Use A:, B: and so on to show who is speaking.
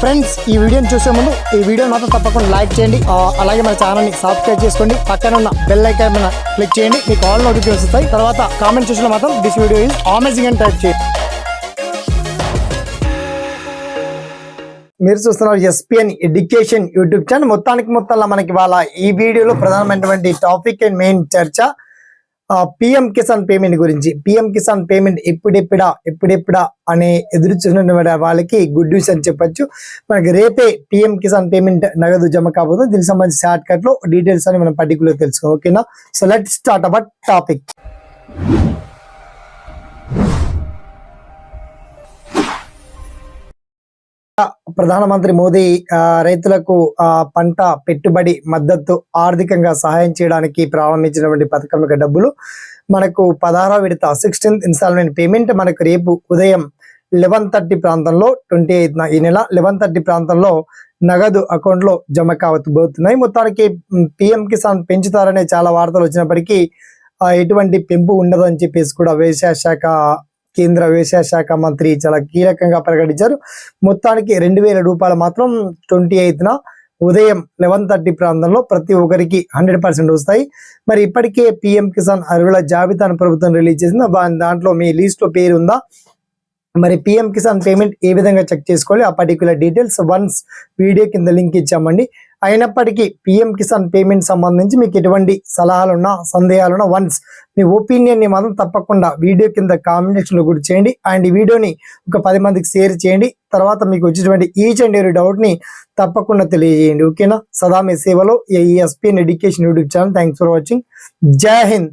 A: Friends ఈ వీడియోని చూసే ముందు ఈ వీడియో మాత్రం తప్పకుండా లైక్ చేయండి. అలాగే మన ఛానల్ని సబ్స్క్రైబ్ చేసుకోండి. పక్కన ఉన్న బెల్ ఐకాన్ మీద క్లిక్ చేయండి. మీకు ఆల్ నోటిఫికేషన్ వస్తాయి. తర్వాత కామెంట్ చూసిన మాత్రం దిస్ వీడియో ఈజ్ అమేజింగ్ అని టైప్ చేయండి. మీరు చూస్తున్నారు ఎస్పిఎన్ ఎడ్యుకేషన్ యూట్యూబ్ ఛానల్ మొత్తానికి మొత్తంలో మనకి వాళ్ళ ఈ వీడియోలో ప్రధానమైనటువంటి టాపిక్ అండ్ మెయిన్ చర్చ. పిఎం కిసాన్ పేమెంట్ గురించి. పిఎం కిసాన్ పేమెంట్ ఎప్పుడెప్పుడా ఎప్పుడెప్పుడా అనే ఎదురు చూస్తున్న వాళ్ళకి గుడ్ న్యూస్ అని చెప్పొచ్చు. మనకి రేపే పిఎం కిసాన్ పేమెంట్ నగదు జమ కాబోతుంది. దీనికి సంబంధించి షార్ట్ కట్లో డీటెయిల్స్ అని మనం పర్టికులర్ తెలుసుకో ఓకేనా? So let start our topic ప్రధానమంత్రి మోదీ ఆ, రైతులకు ఆ, పంట పెట్టుబడి మద్దతు ఆర్థికంగా సహాయం చేయడానికి ప్రారంభించినటువంటి పథకం యొక్క డబ్బులు మనకు పదహారో విడత సిక్స్టీన్త్ ఇన్స్టాల్మెంట్ పేమెంట్ మనకు రేపు ఉదయం లెవెన్ థర్టీ ప్రాంతంలో ట్వంటీ ఎయిత్ ఈ నెల లెవెన్ థర్టీ ప్రాంతంలో నగదు అకౌంట్లో జమ కావబోతున్నాయి మొత్తానికి పిఎం కిసాన్ పెంచుతారనే చాలా వార్తలు వచ్చినప్పటికీ ఎటువంటి పెంపు ఉండదు అని చెప్పేసి కూడా వ్యవసాయ శాఖ కేంద్ర వ్యవసాయ శాఖ మంత్రి చాలా కీలకంగా ప్రకటించారు. మొత్తానికి రెండు వేల రూపాయలు మాత్రం ట్వంటీ ఎయిత్న ఉదయం లెవెన్ థర్టీ ప్రాంతంలో ప్రతి ఒక్కరికి హండ్రెడ్ పర్సెంట్ వస్తాయి. మరి ఇప్పటికే పిఎం కిసాన్ అర్హుల జాబితాను ప్రభుత్వం రిలీజ్ చేసింది? దాంట్లో మీ లిస్ట్లో పేరు ఉందా? మరి పిఎం కిసాన్ పేమెంట్ ఏ విధంగా చెక్ చేసుకోవాలి? ఆ పర్టికులర్ డీటెయిల్స్ వన్స్ వీడియో కింద లింక్ ఇచ్చామండి. అయినప్పటికీ పిఎం కిసాన్ పేమెంట్ సంబంధించి మీకు ఎటువంటి సలహాలున్నా సందేహాలున్నా వన్స్ మీ ఒపీనియన్ని మాత్రం తప్పకుండా వీడియో కింద కామెంట్ సెక్షన్ కూడా చేయండి. అండ్ ఈ వీడియోని ఒక పది మందికి షేర్ చేయండి. తర్వాత మీకు వచ్చేటువంటి ఈచ్ అండ్ ఎవరీ డౌట్ని తప్పకుండా తెలియజేయండి. ఓకేనా సదా మీ సేవలో ఈ SPN education YouTube channel thanks for watching జై హింద్